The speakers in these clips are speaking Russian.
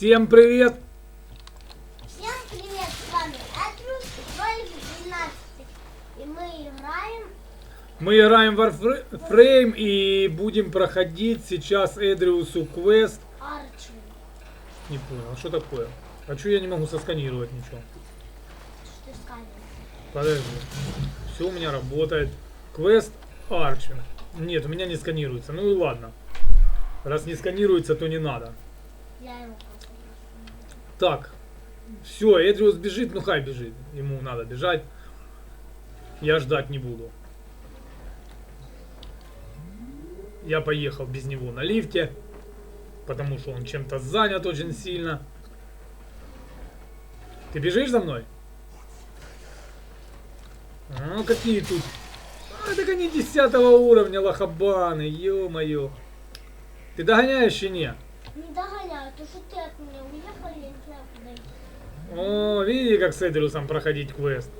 Всем привет! Всем привет, с вами Этрус 12 И мы играем Мы играем в Warframe и будем проходить сейчас Эдриусу квест. Арчи. Не понял, а что такое? А что я не могу сосканировать ничего? Что ты скажешь? Подожди. Все у меня работает. Квест Арчин. Нет, у меня не сканируется. Ну и ладно. Раз не сканируется, то не надо. Я его Так. Все, Эдриус бежит, ну хай бежит. Ему надо бежать. Я ждать не буду. Я поехал без него на лифте. Потому что он чем-то занят очень сильно. Ты бежишь за мной? Ну какие тут? А, так они 10 уровня лохабаны, ё-моё. Ты догоняешь и не? Не догоняю, то что ты от меня уехал, я не знаю куда идти. О, видите, как с Эдрусом проходить квест.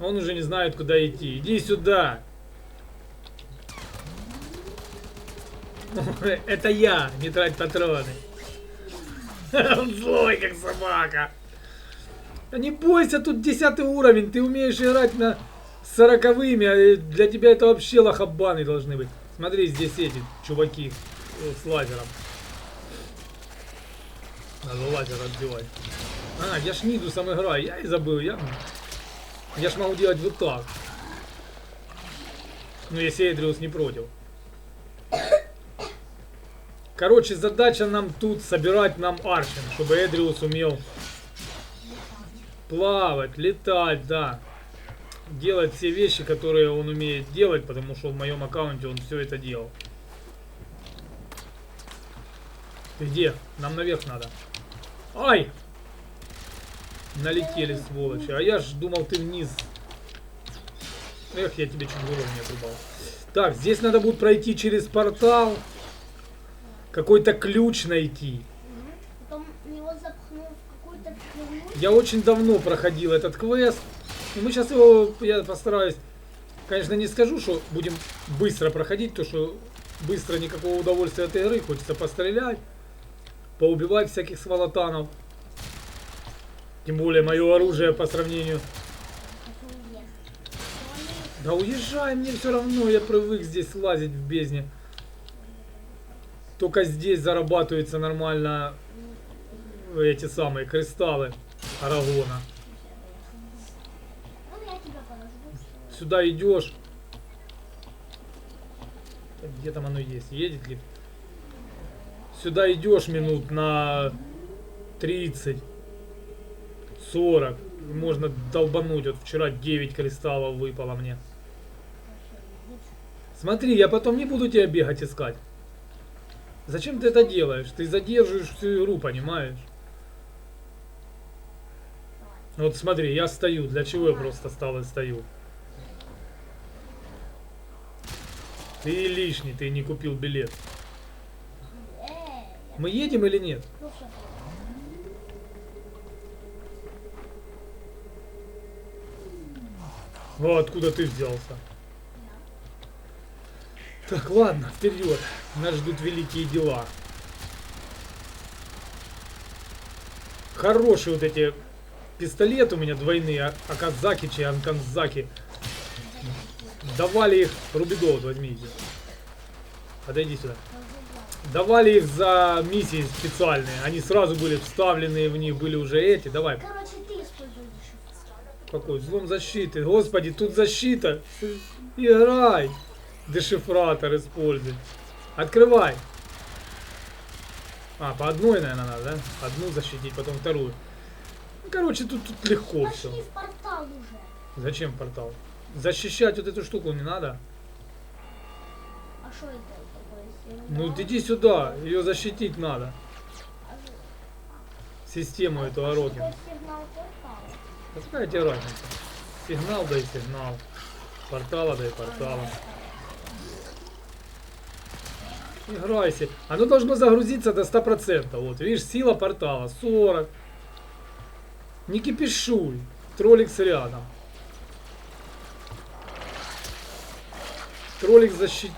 Он уже не знает, куда идти. Иди сюда. Это я, не трать патроны. Он злой, как собака. Не бойся, тут 10 уровень. Ты умеешь играть на сороковыми, а для тебя это вообще лохабаны должны быть. Смотри, здесь эти чуваки э, с лазером. Надо лазер отбивать. А, я ж Нидусом играю, я и забыл, я... Я ж могу делать вот так. Ну, если Эдриус не против. Короче, задача нам тут собирать нам Арчин, чтобы Эдриус умел плавать, летать, да. Делать все вещи, которые он умеет делать, потому что в моем аккаунте он все это делал. Ты где? Нам наверх надо. Ай! Налетели, сволочи. А я ж думал, ты вниз. Эх, я тебе чуть голову не отрубал. Так, здесь надо будет пройти через портал. Какой-то ключ найти. Я очень давно проходил этот квест. И мы сейчас его, я постараюсь, конечно, не скажу, что будем быстро проходить, то что быстро никакого удовольствия от игры. Хочется пострелять, поубивать всяких сволотанов. Тем более мое оружие по сравнению. Да уезжай, мне все равно, я привык здесь лазить в бездне. Только здесь зарабатываются нормально эти самые кристаллы Арагона. Сюда идешь. Где там оно есть? Едет ли? Сюда идешь минут на 30, 40. Можно долбануть. Вот вчера 9 кристаллов выпало мне. Смотри, я потом не буду тебя бегать искать. Зачем ты это делаешь? Ты задерживаешь всю игру, понимаешь? Вот смотри, я стою. Для чего я просто стал и стою? Ты лишний, ты не купил билет. Мы едем или нет? ну всё. Ну, откуда ты взялся? Так, ладно, вперед. Нас ждут великие дела. Хорошие вот эти пистолеты у меня двойные, а- Аказаки, Анканзаки. Давали их, Рубидо вот возьмите. Подойди сюда. Давали их за миссии специальные. Они сразу были вставлены в них, были уже эти. Давай, Какой взлом защиты? Господи, тут защита. Играй. Дешифратор используй. Открывай. А, по одной, наверное, надо, да? Одну защитить, потом вторую. Ну, короче, тут, тут легко все. Пошли в портал уже. Зачем портал? Защищать вот эту штуку не надо. А что это такое? Ну, иди сюда, ее защитить надо. Систему эту а портала? А какая тебе разница? Сигнал дай сигнал. Портала дай портала. Играйся. Оно должно загрузиться до 100%. Вот, видишь, сила портала 40. Не кипишуй. Тролликс рядом. Троллик защитит.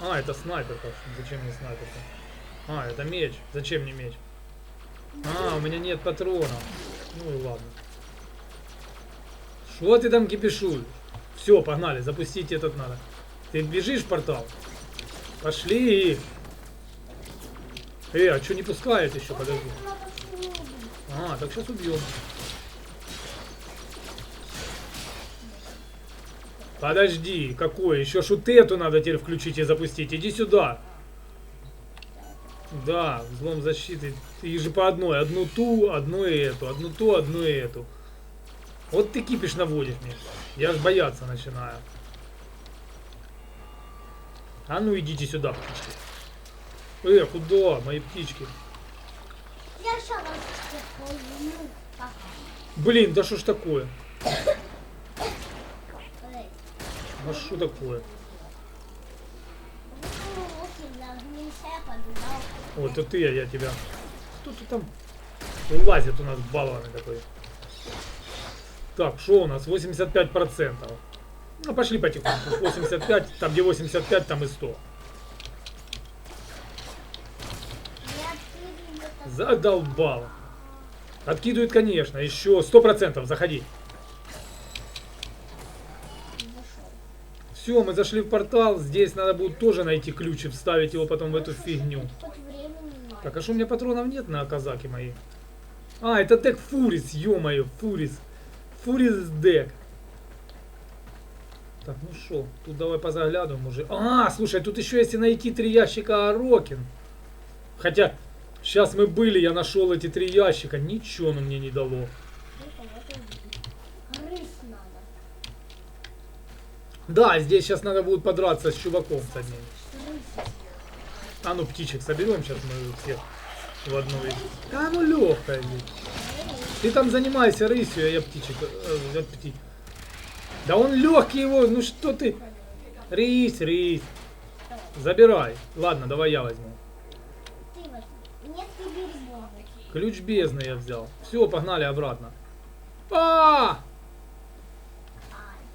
А, это снайперка. Зачем мне снайперка? А, это меч. Зачем мне меч? А, у меня нет патронов. Ну и ладно. Что ты там кипишуешь? Все, погнали, запустить этот надо. Ты бежишь в портал? Пошли. Э, а что не пускает еще? Подожди. А, так сейчас убьем. Подожди, какое? Еще шутету надо теперь включить и запустить. Иди сюда. Да, взлом защиты. Их же по одной. Одну ту, одну и эту. Одну ту, одну и эту. Вот ты кипиш наводишь мне. Я аж бояться начинаю. А ну идите сюда, птички. Э, куда, мои птички? Я Блин, да что ж такое? А что такое? Ну, вот я огнился, я побежал. Вот это ты, а я тебя. Кто ты там лазит у нас баллами такой? Так, что у нас? 85%. Ну, пошли потихоньку. 85, там где 85, там и 100. Я открыли это. Задолбал. Откидывает, конечно. Еще 100%. Заходи. Все, мы зашли в портал. Здесь надо будет тоже найти ключ и вставить его потом в эту фигню. Так, а что у меня патронов нет на казаки мои? А, это дек Фурис, ё-моё, Фурис. Фурис дек. Так, ну что, тут давай позаглядываем уже. А, слушай, тут еще если найти три ящика Арокин. Хотя, сейчас мы были, я нашел эти три ящика, ничего оно мне не дало. Ну. Да, здесь сейчас надо будет подраться с чуваком с одним. А ну, птичек соберем сейчас мы всех в одну. и- А ну, легкая ведь. Ты там занимайся рысью, а я птичек. э, я пти- Да он легкий его, ну что ты? Рысь, рысь. Забирай. Ладно, давай я возьму. Ключ бездны я взял. Все, погнали обратно. А! Ай,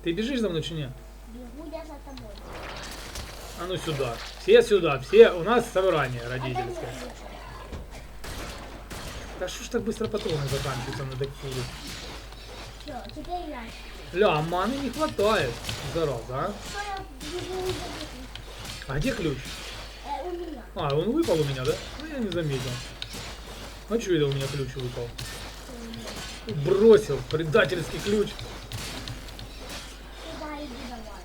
Ты бежишь за мной чи нет? Бегу я за тобой. А ну сюда. Все сюда. Все. У нас собрание родительское. Да что ж так быстро патроны заканчиваются на декфуре? Все, теперь я. Ля, маны не хватает. Зараза, а? А где ключ? Э, у меня. А, он выпал у меня, да? Ну я не заметил. А что это у меня ключ выпал? Бросил. Предательский ключ. Сюда иди давай.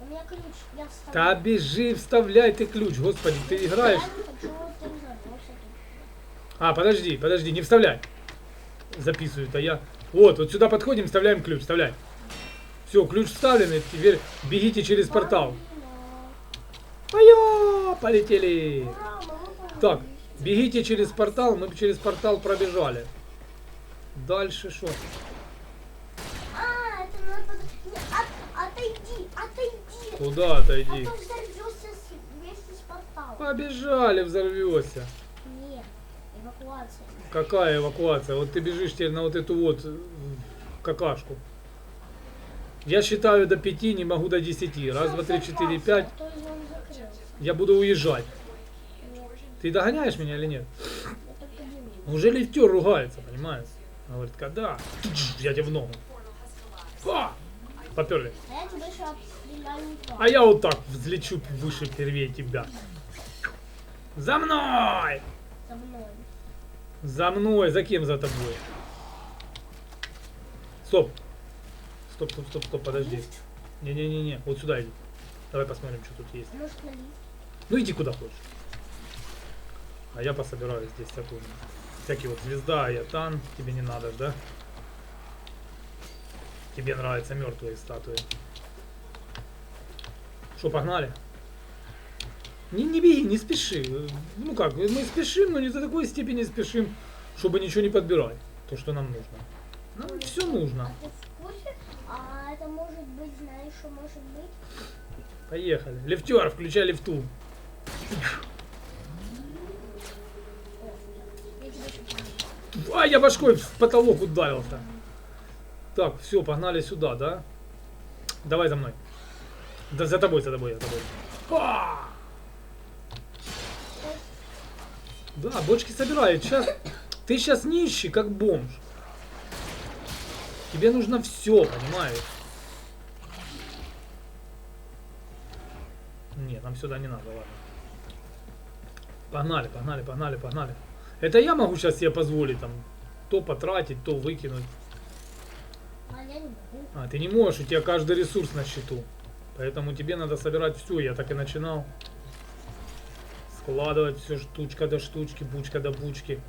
У меня ключ. Я вставлю. Да бежи, вставляй ты ключ. Господи, ты играешь. Я не хочу. А, подожди, подожди, не вставляй. Записывают, а я... Вот, вот сюда подходим, вставляем ключ, вставляй. Все, ключ вставленный, теперь бегите через портал. Ай-я, полетели. Ура. Так, бегите через портал, мы через портал пробежали. Дальше что? А, это надо... Не, от- отойди, отойди. Куда отойди? То взорвешься с- вместе с порталом. Побежали, взорвешься. Нет, эвакуация. Какая эвакуация? Вот ты бежишь теперь на вот эту вот э, какашку. Я считаю до пяти, не могу до десяти. Раз, два, три, четыре, пять. А. Я буду уезжать. Нет, Ты догоняешь меня или нет? Уже лифтер ругается, понимаешь? Он говорит, когда? Я тебе в ногу. Ха! Поперли. А я. А я вот так взлечу выше первее тебя. За мной! За мной. За мной, за кем за тобой? Стоп. Стоп, стоп, стоп, стоп, подожди. Не-не-не-не, вот сюда иди. Давай посмотрим, что тут есть. Ну иди куда хочешь. А я пособираю здесь всякую, всякие вот звезда, Ятан. Тебе не надо, да? Тебе нравятся мертвые статуи. Что, погнали? Не, не беги, не спеши. Ну как, мы спешим, но не до такой степени спешим, чтобы ничего не подбирать. То, что нам нужно. Нам все нужно. А ты в курсе? А это может быть, знаешь, что может быть? Поехали. Лифтер, включай лифту. А, я башкой в потолок ударился. Так, все, погнали сюда, да? Давай за мной. Да за тобой, за тобой, за тобой. А! Да, бочки собирают. Сейчас ты сейчас нищий, как бомж. Тебе нужно все, понимаешь? Нет, нам сюда не надо, ладно. Погнали, погнали, погнали, погнали. Это я могу сейчас себе позволить там то потратить, то выкинуть. А ты не можешь, у тебя каждый ресурс на счету. Поэтому тебе надо собирать все. Я так и начинал. Складывать все штучка до штучки, бучка до бучки.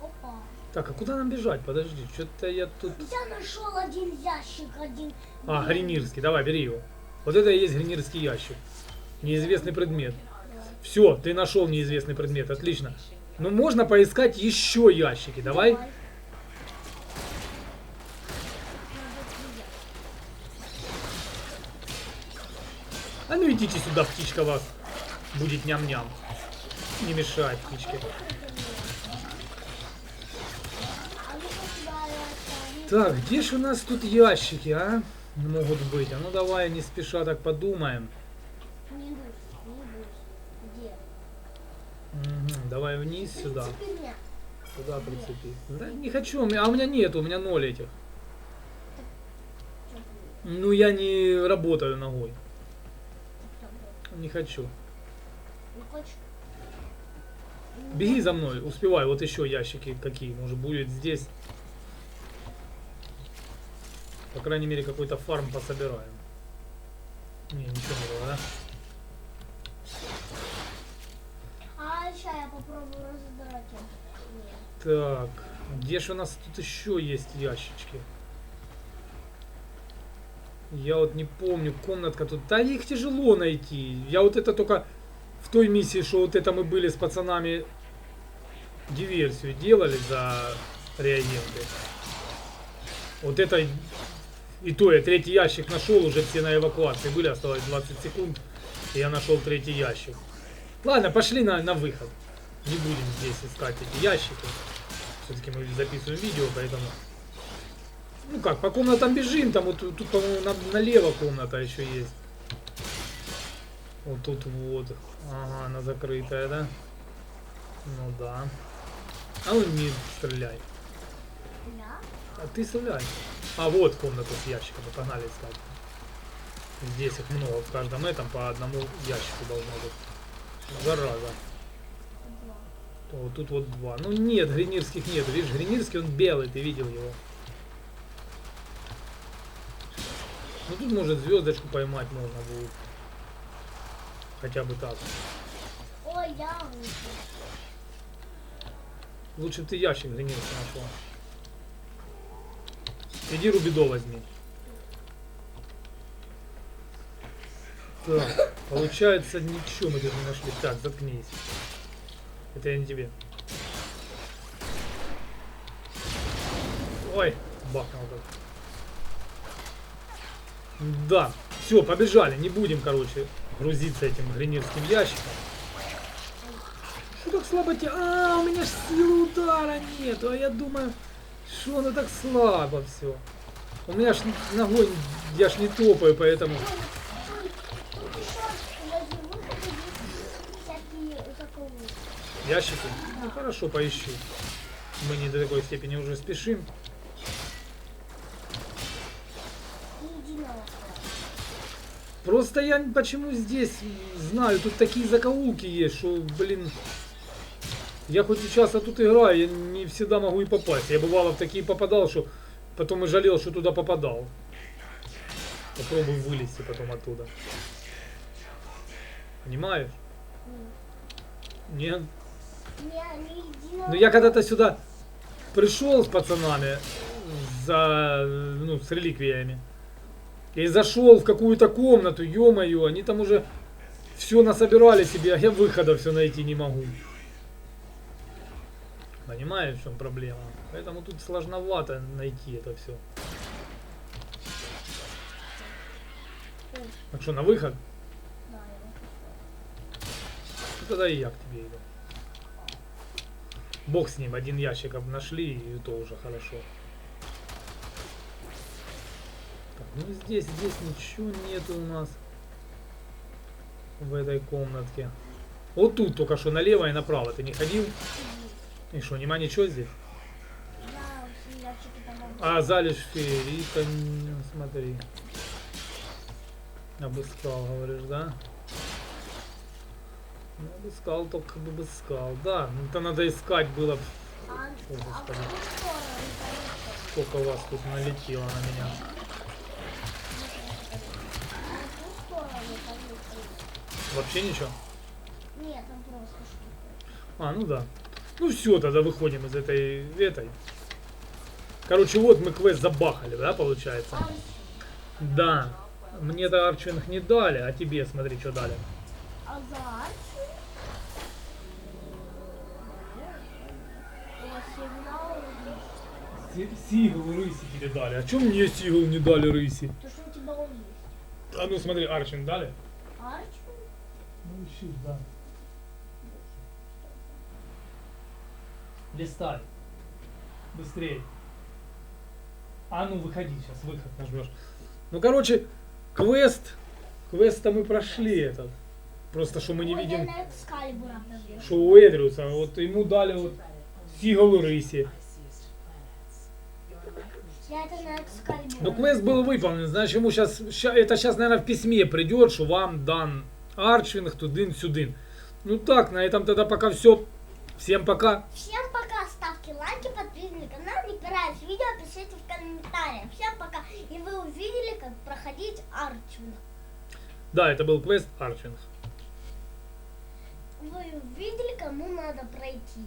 Опа. Так, а куда нам бежать? Подожди, что-то я тут... Я нашел один ящик, один. А, Гринирский, давай, бери его. Вот это и есть Гринирский ящик. Неизвестный предмет. Все, ты нашел неизвестный предмет, отлично. Ну, можно поискать еще ящики, давай. А сюда, птичка вас. Будет ням-ням. Не мешает птичке. Так, где ж у нас тут ящики, а? Могут быть. А ну давай не спеша так подумаем. Мгм, давай вниз сюда. Сюда прицепи. Да не хочу, а у меня нет, у меня ноль этих. Ну я не работаю ногой. Не хочу. Не хочешь? Беги за мной, успевай. Вот еще ящики какие. Может будет здесь. По крайней мере какой-то фарм пособираем. Не, ничего не было, да? А сейчас я попробую раздрать. Так, где же у нас тут еще есть ящички? Я вот не помню, комнатка тут. Да их тяжело найти. Я вот это только в той миссии, что вот это мы были с пацанами диверсию делали за реагенты. Вот это и то я третий ящик нашел, уже все на эвакуации были, осталось 20 секунд, и я нашел третий ящик. Ладно, пошли на, на выход. Не будем здесь искать эти ящики. Все-таки мы записываем видео, поэтому... Ну как, по комнатам бежим, там вот тут, по-моему, на- налево комната еще есть. Вот тут вот. Ага, она закрытая, да? Ну да. А ну не стреляй. А ты стреляй. А вот комната с ящиками, погнали искать. Здесь их много, в каждом этом по одному ящику должно быть. Зараза. Вот тут вот два. Ну нет, гринирских нет. Видишь, гринирский он белый, ты видел его. Ну тут может звездочку поймать можно будет. Хотя бы так. Ой, я. Лучше бы ты ящик гринирский нашла. Иди рубидо возьми. Так, получается ничего мы тут не нашли. Так, заткнись. Это я не тебе. Ой, бахнул так. Да, все, побежали. Не будем, короче, грузиться этим гринирским ящиком. Что так слабо те... А, у меня ж силы удара нету, а я думаю, что оно так слабо все. У меня ж ногой, я ж не топаю, поэтому... Ящики? Ну хорошо, поищу. Мы не до такой степени уже спешим. Просто я почему здесь знаю, тут такие закоулки есть, что, блин, я хоть сейчас а тут играю, я не всегда могу и попасть. Я бывало в такие попадал, что потом и жалел, что туда попадал. Попробуй вылезти потом оттуда. Понимаешь? Нет? Не, не единого. Ну я когда-то сюда пришел с пацанами за, ну, с реликвиями. И зашел в какую-то комнату, ё-моё, они там уже все насобирали себе, а я выхода все найти не могу. Понимаешь, в чем проблема? Поэтому тут сложновато найти это все. Так что, на выход? Да, я Ну, тогда и я к тебе иду. Бог с ним, один ящик об- нашли, и то уже хорошо. Так, ну здесь, здесь ничего нету у нас. В этой комнатке. Вот тут только что налево и направо ты не ходил? И что, нема ничего здесь? А залежь феерика, смотри. Обыскал, говоришь, да? Ну, обыскал, только бы обыскал. Да, это надо искать было. О? Сколько вас тут налетело на меня. Вообще ничего? Нет, там просто штука. А, ну да. Ну все, тогда выходим из этой... этой. Короче, вот мы квест забахали, да, получается? Да. Мне-то Арчинг не дали, а тебе смотри, что дали. А за Арчвинг? Сигл рыси тебе дали. А чем мне сигл не дали рыси? То, что у тебя он есть. А ну смотри, Арчинг дали? Арчин? 6, да. Листай. Быстрее. А ну выходи, сейчас выход нажмешь. Ну короче, квест. Квест-то мы прошли этот. Просто что мы не видим. Что у Эдриуса. А вот ему дали вот Сигал Рыси. Но ну, квест был выполнен, значит ему сейчас, это сейчас, наверное, в письме придет, что вам дан арчинг тудын-сюдын. Ну так, на этом тогда пока все. Всем пока. Всем пока, ставьте лайки, подписывайтесь на канал, не пирайте видео, пишите в комментариях. Всем пока. И вы увидели, как проходить арчинг. Да, это был квест арчинг. Вы увидели, кому надо пройти.